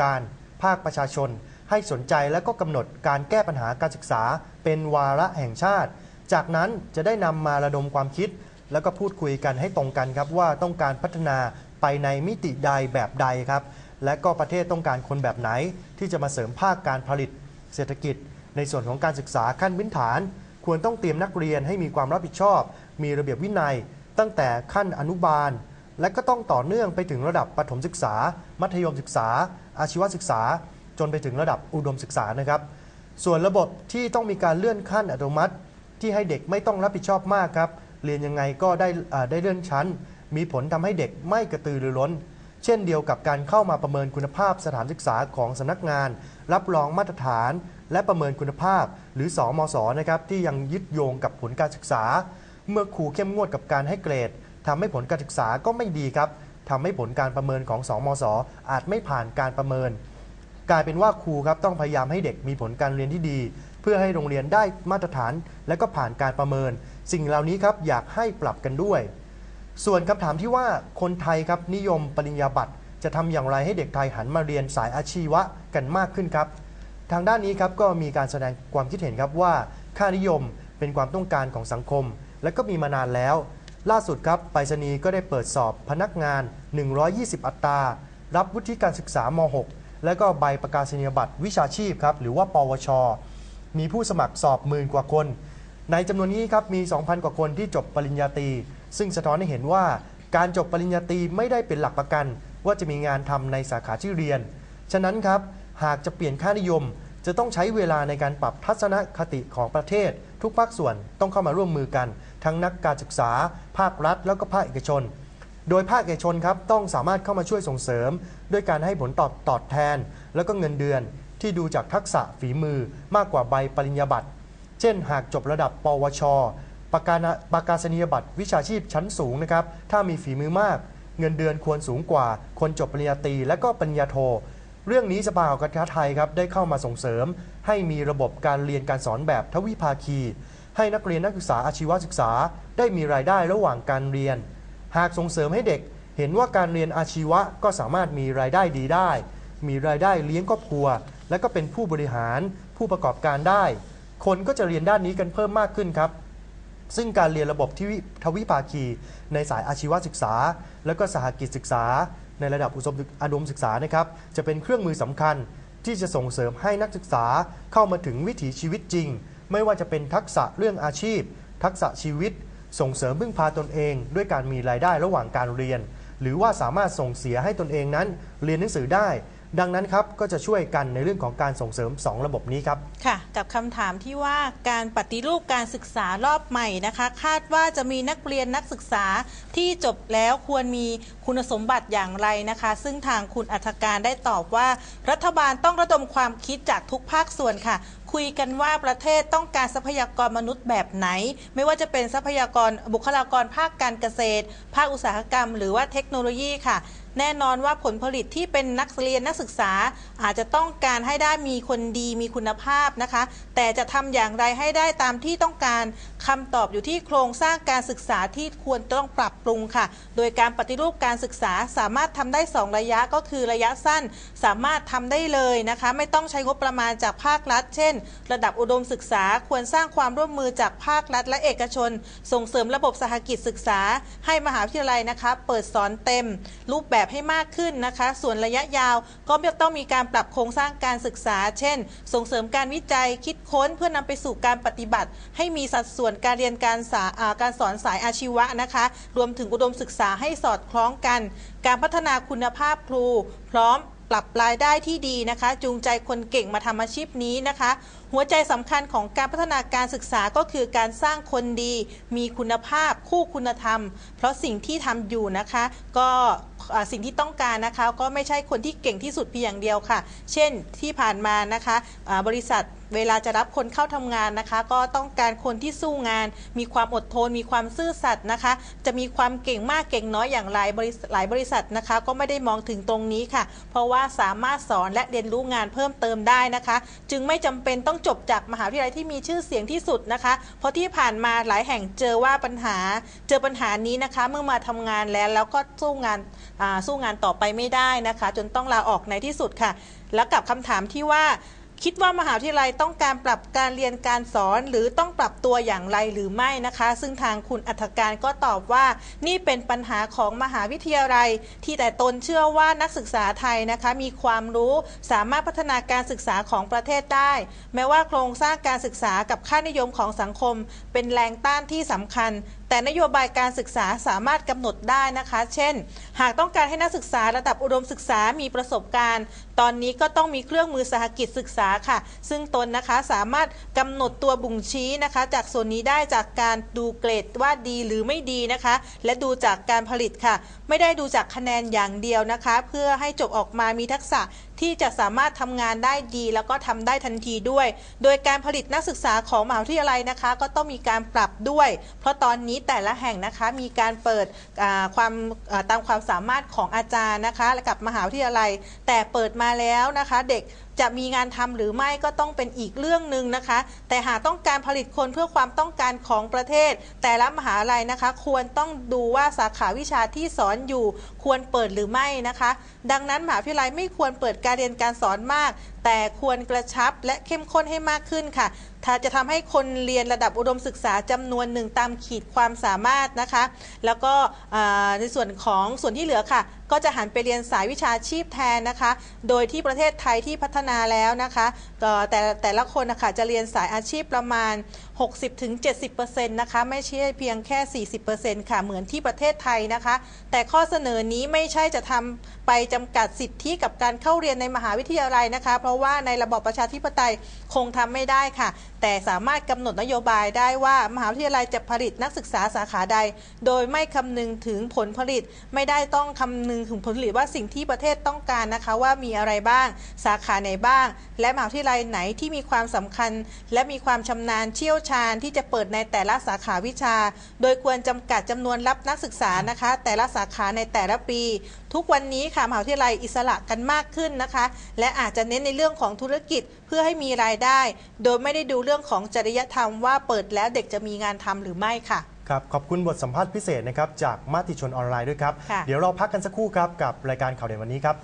การ ภาคประชาชน ให้สนใจและก็กำหนดการแก้ปัญหาการศึกษา เป็นวาระแห่งชาติ จากนั้นจะได้นำมาระดมความคิด แล้วก็พูดคุยกันให้ตรงกันครับว่าต้องการพัฒนาไปในมิติใดแบบใดครับ และก็ประเทศต้องการคนแบบไหน ที่จะมาเสริมภาคการผลิต เศรษฐกิจ ในส่วนของการศึกษาขั้นพื้นฐาน ควรต้องเตรียมนักเรียนให้มีความรับผิดชอบ มีระเบียบวินัย ตั้งแต่ขั้นอนุบาล และก็ต้องต่อเนื่องไปถึงระดับประถมศึกษา มัธยมศึกษา อาชีวศึกษา จนไปถึงระดับอุดมศึกษานะครับ ส่วนระบบที่ต้องมีการเลื่อนขั้นอัตโนมัติ ที่ให้เด็กไม่ต้องรับผิดชอบมากครับ เรียนยังไงก็ได้ได้เลื่อนชั้น มีผลทำให้เด็กไม่กระตือรือร้น เช่นเดียวกับการเข้ามาประเมินคุณภาพสถานศึกษาของสำนักงาน รับรองมาตรฐาน และประเมินคุณภาพ หรือสอมศนะครับที่ยังยึดโยงกับผลการศึกษา เมื่อครูเข้มงวดกับการให้เกรด ทำให้ผลการศึกษาก็ไม่ดีครับทำให้ผลการประเมินของสอมศอาจไม่ผ่านการประเมิน กลายเป็นว่าครูครับต้องพยายามให้เด็กมีผลการเรียนที่ดี เพื่อให้โรงเรียนได้มาตรฐาน และก็ผ่านการประเมิน สิ่งเหล่านี้ครับอยากให้ปรับกันด้วย ส่วนคำถามที่ว่าคนไทยครับนิยมปริญญาบัตรจะทำอย่างไรให้เด็กไทยหันมาเรียนสายอาชีวะกันมากขึ้นครับ ทางด้านนี้ครับก็มีการแสดงความคิดเห็นครับว่า ค่านิยมเป็นความต้องการของสังคม และก็มีมานานแล้ว ล่าสุดครับไปรษณีย์ก็ได้เปิดสอบพนักงาน 120 อัตรา รับวุฒิการศึกษาม6และก็ใบประกาศนียบัตรวิชาชีพครับหรือว่าปวช มีผู้สมัครสอบหมื่นกว่าคน ในจำนวนนี้ครับมี 2,000 กว่าคนที่จบปริญญาตรี ซึ่งสะท้อนให้เห็นว่าการจบปริญญาตรีไม่ได้เป็นหลักประกัน ว่าจะมีงานทำในสาขาที่เรียน ฉะนั้นครับหากจะเปลี่ยนค่านิยม จะต้องใช้เวลาในการปรับทัศนคติของประเทศ ทุกภาคส่วนต้องเข้ามาร่วมมือกัน ทั้งนักการศึกษา ภาครัฐ แล้วก็ภาคเอกชน โดยภาคเอกชนครับต้องสามารถเข้ามาช่วยส่งเสริม ด้วยการให้ผลตอบตอบแทน แล้วก็เงินเดือนที่ดูจากทักษะฝีมือมากกว่าใบปริญญาบัตร เช่น หากจบระดับ ปวช ประกาศประกาศนียบัตรวิชาชีพชั้นสูงนะครับถ้ามีฝีมือมาก เงินเดือนควรสูงกว่า คนจบปริญญาตรีและก็ปริญญาโท เรื่องนี้สภาหอการค้าไทยครับได้เข้ามาส่งเสริม ให้มีระบบการเรียนการสอนแบบทวิภาคี ให้นักเรียนนักศึกษาอาชีวศึกษา ได้มีรายได้ระหว่างการเรียน หากส่งเสริมให้เด็ก เห็นว่าการเรียนอาชีวะก็สามารถมีรายได้ดีได้ มีรายได้เลี้ยงครอบครัว และก็เป็นผู้บริหารผู้ประกอบการได้ คนก็จะเรียนด้านนี้กันเพิ่มมากขึ้นครับซึ่งการเรียนระบบที่วิทวิภาคี ในสายอาชีวศึกษา และก็สหกิจศึกษา ในระดับอุดมอุดมศึกษานะครับจะเป็นเครื่องมือสำคัญที่จะส่งเสริมให้นักศึกษาเข้ามาถึงวิถีชีวิตจริง ไม่ว่าจะเป็นทักษะเรื่องอาชีพ ทักษะชีวิต ส่งเสริมพึ่งพาตนเอง ด้วยการมีรายได้ระหว่างการเรียน หรือว่าสามารถส่งเสียให้ตนเองนั้น เรียนหนังสือได้ ดังนั้นครับก็จะช่วยกันในเรื่องของการส่งเสริม 2 ระบบนี้ครับ ค่ะกับคำถามที่ว่าการปฏิรูปการศึกษารอบใหม่นะคะ คาดว่าจะมีนักเรียนนักศึกษาที่จบแล้วควรมีคุณสมบัติอย่างไรนะคะ ซึ่งทางคุณอัธการได้ตอบว่า รัฐบาลต้องระดมความคิดจากทุกภาคส่วนค่ะ คุยกันว่าประเทศต้องการทรัพยากรมนุษย์แบบไหน ไม่ว่าจะเป็นทรัพยากรบุคลากรภาคการเกษตร ภาคอุตสาหกรรม หรือว่าเทคโนโลยีค่ะ แน่นอนว่าผลผลิตที่เป็นนักเรียนนักศึกษา อาจจะต้องการให้ได้มีคนดีมีคุณภาพนะคะ แต่จะทำอย่างไรให้ได้ตามที่ต้องการคำตอบอยู่ที่โครงสร้างการศึกษาที่ควรต้องปรับปรุงค่ะ โดยการปฏิรูปการศึกษาสามารถทำได้ 2 ระยะก็คือระยะสั้น สามารถทำได้เลยนะคะ ไม่ต้องใช้งบประมาณจากภาครัฐ เช่น ระดับอุดมศึกษาควรสร้างความร่วมมือจากภาครัฐและเอกชน ส่งเสริมระบบสหกิจศึกษา ให้มหาวิทยาลัยนะคะ เปิดสอนเต็ม รูปแบบแบบให้มากขึ้นนะคะ ส่วนระยะยาวก็ต้องมีการปรับโครงสร้างการศึกษา เช่น ส่งเสริมการวิจัยคิดค้นเพื่อนำไปสู่การปฏิบัติ ให้มีสัดส่วนการเรียนการสาอ่าการสอนสายอาชีวะนะคะ รวมถึงอุดมศึกษาให้สอดคล้องกัน การพัฒนาคุณภาพครู พร้อมปรับรายได้ที่ดีนะคะ จูงใจคนเก่งมาทำอาชีพนี้นะคะ หัวใจสำคัญของการพัฒนาการศึกษาก็คือการสร้างคนดี มีคุณภาพคู่คุณธรรม เพราะสิ่งที่ทำอยู่นะคะ ก็ สิ่งที่ต้องการนะคะ ก็ไม่ใช่คนที่เก่งที่สุดเพียงอย่างเดียวค่ะ เช่นที่ผ่านมานะคะบริษัทเวลาจะรับคนเข้าทำงานนะคะ ก็ต้องการคนที่สู้งาน มีความอดทน มีความซื่อสัตย์นะคะ จะมีความเก่งมากเก่งน้อยอย่างไรหลายบริษัทนะคะ ก็ไม่ได้มองถึงตรงนี้ค่ะ เพราะว่าสามารถสอนและเรียนรู้งานเพิ่มเติมได้นะคะ จึงไม่จำเป็นต้องจบจากมหาวิทยาลัยที่มีชื่อเสียงที่สุดนะคะ เพราะที่ผ่านมาหลายแห่งเจอว่าปัญหา เจอปัญหานี้นะคะ เมื่อมาทำงานแล้วแล้วก็สู้งานสู้งานต่อไปไม่ได้นะคะ จนต้องลาออกในที่สุดค่ะ แล้วกับคำถามที่ว่าคิดว่ามหาวิทยาลัยต้องการปรับการเรียนการสอนหรือต้องปรับตัวอย่างไรหรือไม่นะคะ ซึ่งทางคุณอัธการก็ตอบว่านี่เป็นปัญหาของมหาวิทยาลัย ที่แต่ตนเชื่อว่านักศึกษาไทยนะคะ มีความรู้สามารถพัฒนาการศึกษาของประเทศได้ แม้ว่าโครงสร้างการศึกษากับค่านิยมของสังคม เป็นแรงต้านที่สำคัญแต่นโยบายการศึกษาสามารถกำหนดได้นะคะ เช่น หากต้องการให้นักศึกษาระดับอุดมศึกษามีประสบการณ์ ตอนนี้ก็ต้องมีเครื่องมือสหกิจศึกษาค่ะ ซึ่งตนนะคะสามารถกำหนดตัวบ่งชี้นะคะ จากส่วนนี้ได้จากการดูเกรดว่าดีหรือไม่ดีนะคะ และดูจากการผลิตค่ะ ไม่ได้ดูจากคะแนนอย่างเดียวนะคะ เพื่อให้จบออกมามีทักษะที่จะสามารถทำงานได้ดี แล้วก็ทำได้ทันทีด้วย โดยการผลิตนักศึกษาของมหาวิทยาลัยนะคะ ก็ต้องมีการปรับด้วย เพราะตอนนี้แต่ละแห่งนะคะมีการเปิดความตามความสามารถของอาจารย์นะคะและกับมหาวิทยาลัย แต่เปิดมาแล้วนะคะ เด็ก จะมีงานทำหรือไม่ก็ต้องเป็นอีกเรื่องหนึ่งนะคะ แต่หากต้องการผลิตคนเพื่อความต้องการของประเทศ แต่ละมหาลัยนะคะ ควรต้องดูว่าสาขาวิชาที่สอนอยู่ ควรเปิดหรือไม่นะคะ ดังนั้นมหาวิทยาลัยไม่ควรเปิดการเรียนการสอนมาก แต่ควรกระชับและเข้มข้นให้มากขึ้นค่ะถ้าจะทำให้คนเรียนระดับอุดมศึกษาจำนวนหนึ่งตามขีดความสามารถนะคะ แล้วก็ในส่วนของส่วนที่เหลือค่ะ ก็จะหันไปเรียนสายวิชาชีพแทนนะคะ โดยที่ประเทศไทยที่พัฒนาแล้วนะคะแต่แต่ละคนนะคะจะเรียนสายอาชีพประมาณ60-70%นะคะไม่ใช่เพียงแค่ 40%ค่ะเหมือนที่ประเทศไทยนะคะ แต่ข้อเสนอนี้ไม่ใช่จะทำไปจำกัดสิทธิกับการเข้าเรียนในมหาวิทยาลัยนะคะ เพราะว่าในระบอบประชาธิปไตยคงทำไม่ได้ค่ะ แต่สามารถกำหนดนโยบายได้ว่ามหาวิทยาลัยจะผลิตนักศึกษาสาขาใด โดยไม่คำนึงถึงผลผลิต ไม่ได้ต้องคำนึงถึงผลผลิตว่าสิ่งที่ประเทศต้องการนะคะว่ามีอะไรบ้าง สาขาไหนบ้าง และมหาวิทยาลัยไหนที่มีความสำคัญ และมีความชำนาญเชี่ยวชาญที่จะเปิดในแต่ละสาขาวิชา โดยควรจำกัดจำนวนรับนักศึกษานะคะ แต่ละสาขาในแต่ละปี ทุกวันนี้ค่ะมหาวิทยาลัยอิสระกันมากขึ้นนะคะ และอาจจะเน้นในเรื่องของธุรกิจเพื่อให้มีรายได้ โดยไม่ได้ดูเรื่องของจริยธรรมว่าเปิดแล้วเด็กจะมีงานทำหรือไม่ค่ะครับขอบคุณบทสัมภาษณ์พิเศษนะครับจากมติชนออนไลน์ด้วยครับค่ะเดี๋ยวเราพักกันสักครู่ครับกับรายการข่าวเด่นวันนี้ครับ